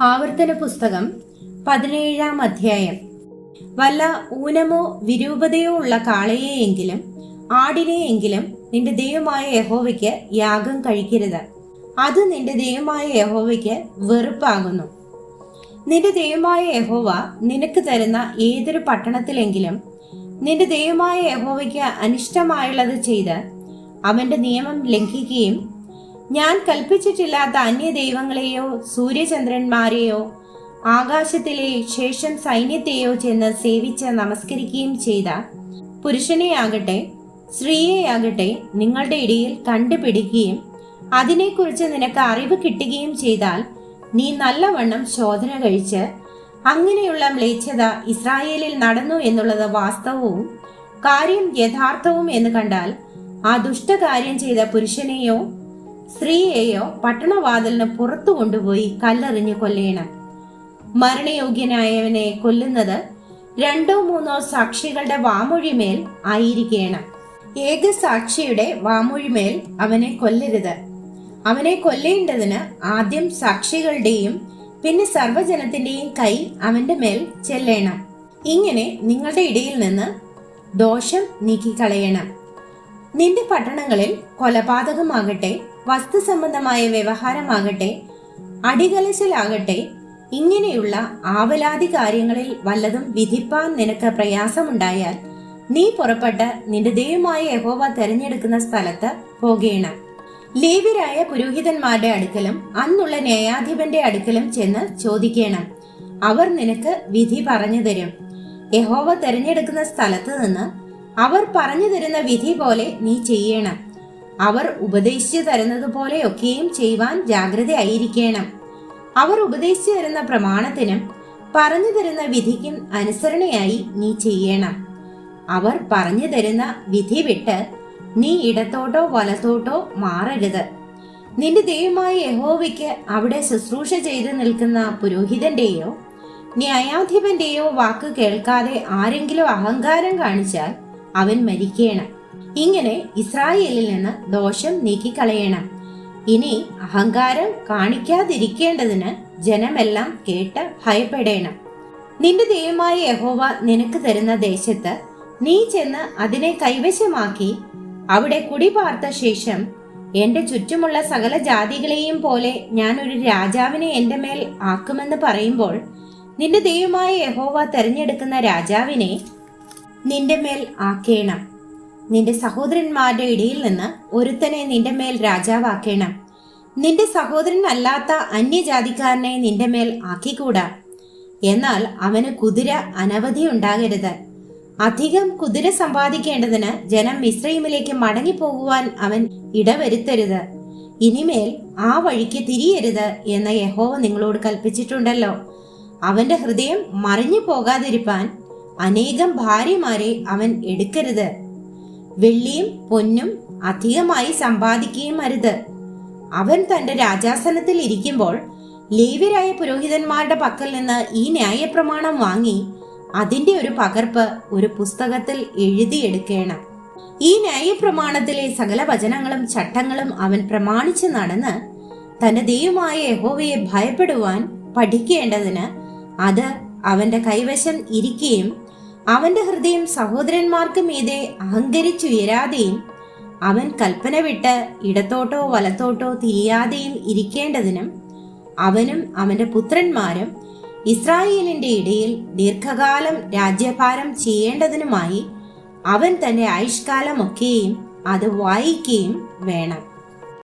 ആവർത്തന പുസ്തകം പതിനേഴാം അധ്യായം. വല്ല ഊനമോ വിരൂപതയോ ഉള്ള കാളയെയെങ്കിലും ആടിനെയെങ്കിലും നിന്റെ ദൈവമായ യഹോവയ്ക്ക് യാഗം കഴിക്കരുത്. അത് നിന്റെ ദൈവമായ യഹോവയ്ക്ക് വെറുപ്പാകുന്നു. നിന്റെ ദൈവമായ യഹോവ നിനക്ക് തരുന്ന ഏതൊരു പട്ടണത്തിലെങ്കിലും നിന്റെ ദൈവമായ യഹോവയ്ക്ക് അനിഷ്ടമായുള്ളത് ചെയ്ത് അവന്റെ നിയമം ലംഘിക്കുകയും ഞാൻ കൽപ്പിച്ചിട്ടില്ലാത്ത അന്യ ദൈവങ്ങളെയോ സൂര്യചന്ദ്രന്മാരെയോ ആകാശത്തിലെ ശേഷം സൈന്യത്തെയോ ചെന്ന് സേവിച്ച് നമസ്കരിക്കുകയും ചെയ്ത പുരുഷനെയാകട്ടെ സ്ത്രീയെയാകട്ടെ നിങ്ങളുടെ ഇടയിൽ കണ്ടുപിടിക്കുകയും അതിനെക്കുറിച്ച് നിനക്ക് അറിവ് കിട്ടുകയും ചെയ്താൽ നീ നല്ലവണ്ണം ശോധന കഴിച്ച് അങ്ങനെയുള്ള മ്ലേച്ഛത ഇസ്രായേലിൽ നടന്നു എന്നുള്ളത് വാസ്തവവും കാര്യം യഥാർത്ഥവും എന്ന് കണ്ടാൽ ആ ദുഷ്ടകാര്യം ചെയ്ത പുരുഷനെയോ സ്ത്രീയെയോ പട്ടണവാതിലിന് പുറത്തു കൊണ്ടുപോയി കല്ലെറിഞ്ഞ് കൊല്ലണം. മരണയോഗ്യനായവനെ കൊല്ലുന്നത് രണ്ടോ മൂന്നോ സാക്ഷികളുടെ വാമൊഴിമേൽ ആയിരിക്കണം. ഏക സാക്ഷിയുടെ വാമൊഴിമേൽ അവനെ കൊല്ലരുത്. അവനെ കൊല്ലേണ്ടതിന് ആദ്യം സാക്ഷികളുടെയും പിന്നെ സർവജനത്തിന്റെയും കൈ അവന്റെ മേൽ ചെല്ലണം. ഇങ്ങനെ നിങ്ങളുടെ ഇടയിൽ നിന്ന് ദോഷം നീക്കിക്കളയണം. നിന്റെ പട്ടണങ്ങളിൽ കൊലപാതകമാകട്ടെ വസ്തു സംബന്ധമായ വ്യവഹാരമാകട്ടെ അടികലശലാകട്ടെ ഇങ്ങനെയുള്ള ആവലാതി കാര്യങ്ങളിൽ വല്ലതും വിധിപ്പാൻ നിനക്ക് പ്രയാസമുണ്ടായാൽ നീ പുറപ്പെട്ട് നിന്റെ ദൈവമായ യഹോവ തെരഞ്ഞെടുക്കുന്ന സ്ഥലത്ത് പോകേണം ലേവ്യരായ പുരോഹിതന്മാരുടെ അടുക്കലും അന്നുള്ള ന്യായാധിപന്റെ അടുക്കലും ചെന്ന് ചോദിക്കണം. അവർ നിനക്ക് വിധി പറഞ്ഞു തരും. യഹോവ തെരഞ്ഞെടുക്കുന്ന സ്ഥലത്ത് നിന്ന് അവർ പറഞ്ഞു തരുന്ന വിധി പോലെ നീ ചെയ്യണം. അവർ ഉപദേശിച്ചു തരുന്നത് പോലെയൊക്കെയും ചെയ്യുവാൻ ജാഗ്രതയായിരിക്കണം. അവർ ഉപദേശിച്ചു തരുന്ന പ്രമാണത്തിനും പറഞ്ഞു തരുന്ന വിധിക്കും അനുസരണയായി നീ ചെയ്യണം. അവർ പറഞ്ഞു തരുന്ന വിധി വിട്ട് നീ ഇടത്തോട്ടോ വലത്തോട്ടോ മാറരുത്. നിന്റെ ദൈവമായ യഹോവയ്ക്ക് അവിടെ ശുശ്രൂഷ ചെയ്തു നിൽക്കുന്ന പുരോഹിതന്റെയോ ന്യായാധിപന്റെയോ വാക്ക് കേൾക്കാതെ ആരെങ്കിലും അഹങ്കാരം കാണിച്ചാൽ അവൻ മരിക്കണം. ഇങ്ങനെ ഇസ്രായേലിൽ നിന്ന് ദോഷം നീക്കിക്കളയണം. ഇനി അഹങ്കാരം കാണിക്കാതിരിക്കേണ്ടതിന് ജനമെല്ലാം കേട്ട് ഭയപ്പെടേണം. നിന്റെ ദൈവമായ യഹോവ നിനക്ക് തരുന്ന ദേശത്ത് നീ ചെന്ന് അതിനെ കൈവശമാക്കി അവിടെ കുടിപാർത്ത ശേഷം എന്റെ ചുറ്റുമുള്ള സകല ജാതികളെയും പോലെ ഞാൻ ഒരു രാജാവിനെ എന്റെ മേൽ ആക്കുമെന്ന് പറയുമ്പോൾ നിന്റെ ദൈവമായ യഹോവ തെരഞ്ഞെടുക്കുന്ന രാജാവിനെ നിന്റെ മേൽ ആക്കേണം. നിന്റെ സഹോദരന്മാരുടെ ഇടയിൽ നിന്ന് ഒരുത്തനെ നിന്റെ മേൽ രാജാവാക്കേണം. നിന്റെ സഹോദരനല്ലാത്ത അന്യജാതിക്കാരനെ നിന്റെ മേൽ ആക്കിക്കൂടാ. എന്നാൽ അവന് കുതിര അനവധി ഉണ്ടാകരുത്. അധികം കുതിര സമ്പാദിക്കേണ്ടതിന് ജനം മിശ്രൈമിലേക്ക് മടങ്ങിപ്പോകുവാൻ അവൻ ഇടവരുത്തരുത്. ഇനിമേൽ ആ വഴിക്ക് തിരിയരുത് എന്ന യഹോവ നിങ്ങളോട് കൽപ്പിച്ചിട്ടുണ്ടല്ലോ. അവന്റെ ഹൃദയം മറിഞ്ഞു പോകാതിരിപ്പാൻ അനേകം ഭാര്യമാരെ അവൻ എടുക്കരുത്. വെള്ളിയും പൊന്നും അധികമായി സമ്പാദിക്കുകയും അരുത്. അവൻ തന്റെ രാജാസനത്തിൽ ഇരിക്കുമ്പോൾ ലേവ്യരായ പുരോഹിതന്മാരുടെ പക്കൽ നിന്ന് ഈ ന്യായപ്രമാണം വാങ്ങി അതിന്റെ ഒരു പകർപ്പ് ഒരു പുസ്തകത്തിൽ എഴുതിയെടുക്കണം. ഈ ന്യായപ്രമാണത്തിലെ സകല വചനങ്ങളും ചട്ടങ്ങളും അവൻ പ്രമാണിച്ച് നടന്ന് തന്റെ ദൈവമായ യഹോവയെ ഭയപ്പെടുവാൻ പഠിക്കേണ്ടതിന് അത് അവന്റെ കൈവശം ഇരിക്കുകയും അവന്റെ ഹൃദയം സഹോദരന്മാർക്ക് മീതെ അഹങ്കരിച്ചുയരാതെയും അവൻ കൽപ്പന വിട്ട് ഇടത്തോട്ടോ വലത്തോട്ടോ തിരിയാതെയും ഇരിക്കേണ്ടതിനും അവനും അവന്റെ പുത്രന്മാരും ഇസ്രായേലിന്റെ ഇടയിൽ ദീർഘകാലം രാജ്യഭാരം ചെയ്യേണ്ടതിനുമായി അവൻ തന്റെ ആയുഷ്കാലമൊക്കെയും അത് വായിക്കുകയും വേണം.